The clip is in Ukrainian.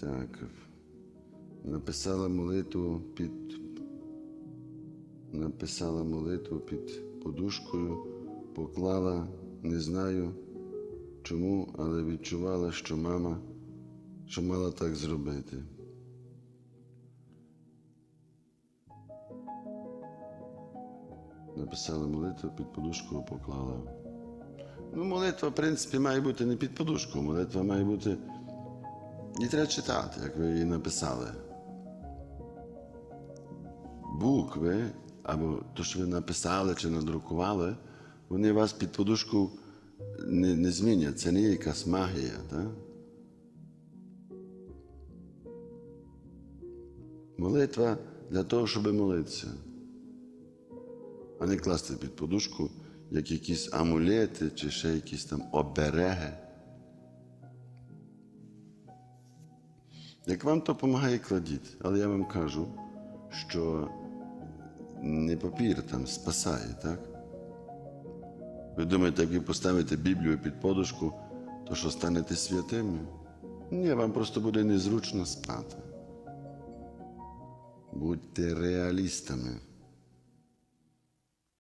Так. Написала молитву під. Написала молитву під подушкою, поклала, не знаю чому, але відчувала, що мама, що мала так зробити. Написала молитву під подушкою поклала. Ну, молитва, в принципі, має бути не під подушку, молитва має бути. Її треба читати, як ви її написали. Букви, або то, що ви написали чи надрукували, вони вас під подушку не, не змінять. Це не якась магія. Так? Молитва для того, щоб молитися, а не класти під подушку як якісь амулети чи ще якісь там обереги. Як вам допомагає, кладіть, але я вам кажу, що не папір там спасає, так? Ви думаєте, як ви поставите Біблію під подушку, то що станете святими? Ні, вам просто буде незручно спати. Будьте реалістами.